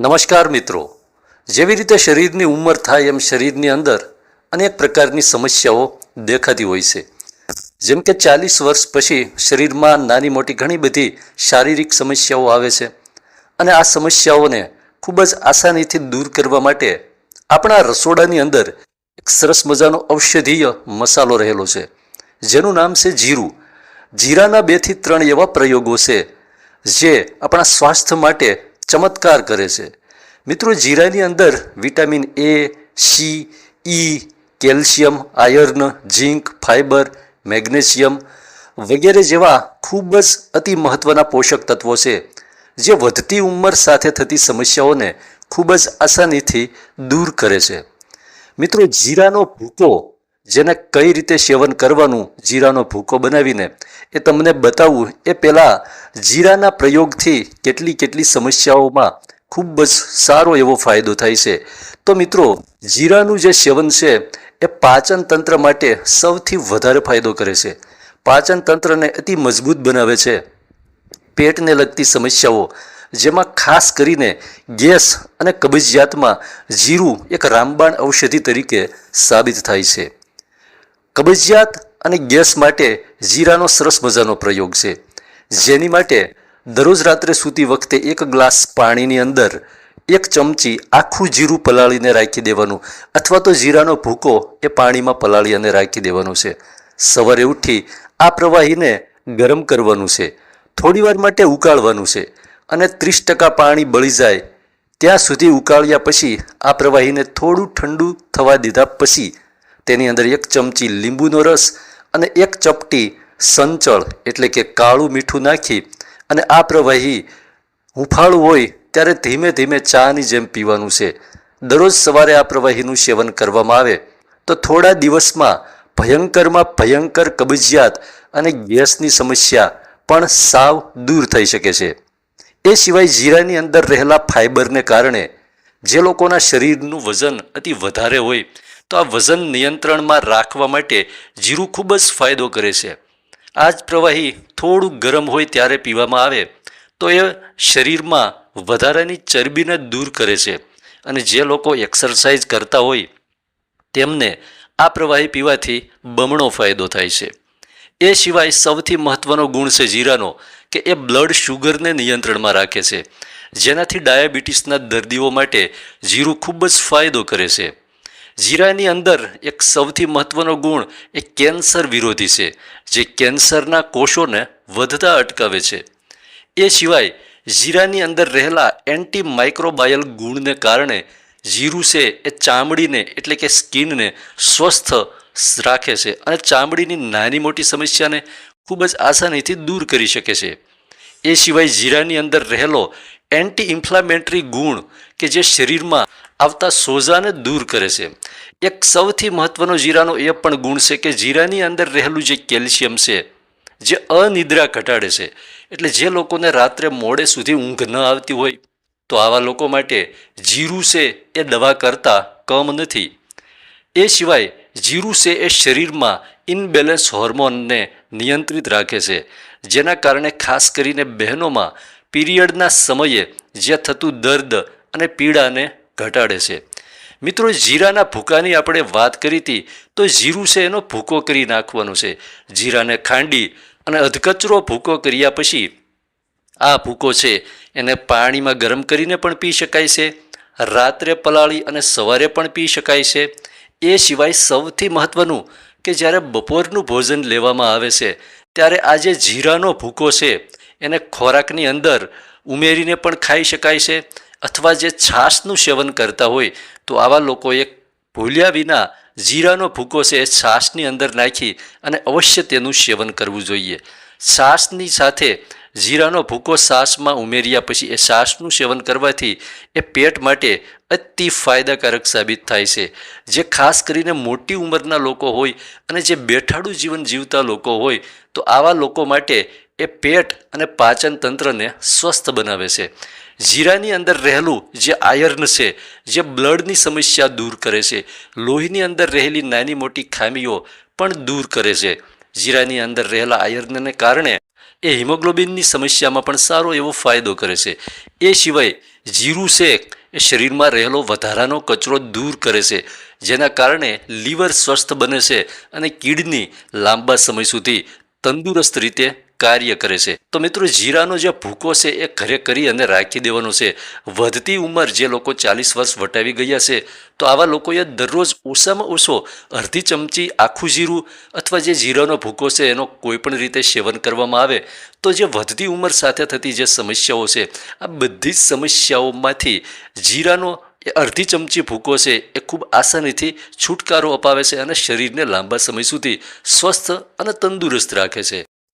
નમસ્કાર મિત્રો. જેવી રીતે શરીરની ઉંમર થાય એમ શરીરની અંદર અનેક પ્રકારની સમસ્યાઓ દેખાતી હોય છે. જેમ કે ચાલીસ વર્ષ પછી શરીરમાં નાની મોટી ઘણી બધી શારીરિક સમસ્યાઓ આવે છે. અને આ સમસ્યાઓને ખૂબ જ આસાનીથી દૂર કરવા માટે આપણા રસોડાની અંદર એક સરસ મજાનો ઔષધીય મસાલો રહેલો છે. જેનું નામ છે જીરું. જીરાના બેથી ત્રણ એવા પ્રયોગો છે જે આપણા સ્વાસ્થ્ય માટે ચમત્કાર કરે છે. મિત્રો, જીરાની અંદર vitamin A C E calcium, iron, zinc fibre magnesium વગેરે જેવા ખૂબ જ અતિ મહત્ત્વના પોષક તત્વો છે, જે વધતી ઉંમર સાથે થતી સમસ્યાઓને ખૂબ જ આસાનીથી દૂર કરે છે. મિત્રો, જીરાનો ભૂકો જેને કઈ રીતે સેવન કરવાનું જીરાનો ભૂકો બનાવીને એ તમને બતાવવું એ પહેલાં જીરાના પ્રયોગથી કેટલી કેટલી સમસ્યાઓમાં ખૂબ જ સારો એવો ફાયદો થાય છે. તો મિત્રો, જીરાનું જે સેવન છે, એ પાચન તંત્ર માટે સૌથી વધારે ફાયદો કરે છે. પાચન તંત્રને અતિ મજબૂત બનાવે છે. પેટને લગતી સમસ્યાઓ, જેમાં ખાસ કરીને ગેસ અને કબજિયાતમાં જીરું એક રામબાણ ઔષધિ તરીકે સાબિત થાય છે. કબજિયાત અને ગેસ માટે જીરાનો સરસ મજાનો પ્રયોગ છે. જેની માટે દરરોજ રાત્રે સૂતી વખતે એક ગ્લાસ પાણીની અંદર એક ચમચી આખું જીરું પલાળીને રાખી દેવાનું અથવા તો જીરાનો ભૂકો એ પાણીમાં પલાળી અને રાખી દેવાનું છે. સવારે ઉઠી આ પ્રવાહીને ગરમ કરવાનું છે. થોડીવાર માટે ઉકાળવાનું છે અને ત્રીસ ટકા પાણી બળી જાય. ત્યાં સુધી ઉકાળ્યા પછી આ પ્રવાહીને થોડું ઠંડુ થવા દીધા પછી તેની અંદર એક ચમચી લીંબુનો રસ અને એક ચપટી સંચળ, એટલે કે કાળું મીઠું નાખી અને આ પ્રવાહી હુંફાળું હોય ત્યારે ધીમે ધીમે ચાની જેમ પીવાનું છે. દરરોજ સવારે આ પ્રવાહીનું સેવન કરવામાં આવે તો થોડા દિવસમાં ભયંકરમાં ભયંકર કબજિયાત અને ગેસની સમસ્યા પણ સાવ દૂર થઈ શકે છે. એ સિવાય જીરાની અંદર રહેલા ફાઇબરને કારણે જે લોકોના શરીરનું વજન અતિ વધારે હોય તો આ વજન નિયંત્રણમાં રાખવા માટે જીરું ખૂબ જ ફાયદો કરે છે. આ જ પ્રવાહી થોડું ગરમ હોય ત્યારે પીવામાં આવે, તો એ શરીરમાં વધારાની ચરબીને દૂર કરે છે અને જે લોકો એક્સરસાઇઝ કરતા હોય, તેમને આ પ્રવાહી પીવાથી બમણો ફાયદો થાય છે. એ સિવાય સૌથી મહત્ત્વનો ગુણ છે જીરાનો કે એ બ્લડ શુગરને નિયંત્રણમાં રાખે છે. જેનાથી ડાયાબિટીસના દર્દીઓ માટે જીરું ખૂબ જ ફાયદો કરે છે. જીરાની અંદર એક સૌથી મહત્ત્વનો ગુણ એ કેન્સર વિરોધી છે, જે કેન્સરના કોષોને વધતા અટકાવે છે. એ સિવાય જીરાની અંદર રહેલા એન્ટી માઇક્રોબાયલ ગુણને કારણે જીરું છે એ ચામડીને એટલે કે સ્કિનને સ્વસ્થ રાખે છે અને ચામડીની નાની મોટી સમસ્યાને ખૂબ જ આસાનીથી દૂર કરી શકે છે. એ સિવાય જીરાની અંદર રહેલો એન્ટી ઇન્ફ્લામેટરી ગુણ કે જે શરીરમાં આવતા સોજાને દૂર કરે છે. એક સૌથી મહત્ત્વનો જીરાનો એ પણ ગુણ છે કે જીરાની અંદર રહેલું જે કેલ્શિયમ છે, જે અનિદ્રા ઘટાડે છે. એટલે જે લોકોને રાત્રે મોડે સુધી ઊંઘ ન આવતી હોય, તો આવા લોકો માટે જીરું છે એ દવા કરતાં કમ નથી. એ સિવાય જીરું છે એ શરીરમાં ઇનબેલેન્સ હોર્મોનને નિયંત્રિત રાખે છે, જેના કારણે ખાસ કરીને બહેનોમાં પીરિયડના સમયે જે થતું દર્દ અને પીડાને ઘટાડે છે. મિત્રો, જીરાના ભૂકાની આપણે વાત કરી હતી, તો જીરું છે એનો ભૂકો કરી નાખવાનો છે. જીરાને ખાંડી અને અધકચરો ભૂકો કર્યા પછી આ ભૂકો છે એને પાણીમાં ગરમ કરીને પણ પી શકાય છે, રાત્રે પલાળી અને સવારે પણ પી શકાય છે. એ સિવાય સૌથી મહત્ત્વનું કે જ્યારે બપોરનું ભોજન લેવામાં આવે છે, ત્યારે આ જે જીરાનો ભૂકો છે, એને ખોરાકની અંદર ઉમેરીને પણ ખાઈ શકાય છે. અથવા જે છાશનું સેવન કરતા હોય, તો આવા લોકોએ ભૂલ્યા વિના જીરાનો ભૂકો છે એ છાશની અંદર નાખી અને અવશ્ય તેનું સેવન કરવું જોઈએ. છાશની સાથે જીરાનો ભૂકો છાશમાં ઉમેર્યા પછી એ છાશનું સેવન કરવાથી એ પેટ માટે અતિ ફાયદાકારક સાબિત થાય છે. જે ખાસ કરીને મોટી ઉંમરના લોકો હોય અને જે બેઠાડું જીવન જીવતા લોકો હોય, તો આવા લોકો માટે એ પેટ અને પાચન તંત્રને સ્વસ્થ બનાવે છે. જીરાની અંદર રહેલું જે આયર્ન છે, જે બ્લડની સમસ્યા દૂર કરે છે, લોહીની અંદર રહેલી નાની મોટી ખામીઓ પણ દૂર કરે છે. જીરાની અંદર રહેલા આયર્નને કારણે એ હિમોગ્લોબિનની સમસ્યામાં પણ સારો એવો ફાયદો કરે છે. એ સિવાય જીરું છે, એ શરીરમાં રહેલો વધારાનો કચરો દૂર કરે છે, જેના કારણે લીવર સ્વસ્થ બને છે અને કિડની લાંબા સમય સુધી તંદુરસ્ત રીતે કાર્ય કરે છે. તો મિત્રો, જીરાનો જે ભૂકો છે, એ ઘરે કરી અને રાખી દેવાનો છે. વધતી ઉંમર જે લોકો ચાલીસ વર્ષ વટાવી ગયા છે, તો આવા લોકોએ દરરોજ ઓછામાં ઓછો અડધી ચમચી આખું જીરું અથવા જે જીરાનો ભૂકો છે, એનો કોઈપણ રીતે સેવન કરવામાં આવે. તો જે વધતી ઉંમર સાથે થતી જે સમસ્યાઓ છે, આ બધી જ સમસ્યાઓમાંથી જીરાનો એ અડધી ચમચી ભૂકો છે, એ ખૂબ આસાનીથી છુટકારો અપાવે છે અને શરીરને લાંબા સમય સુધી સ્વસ્થ અને તંદુરસ્ત રાખે છે.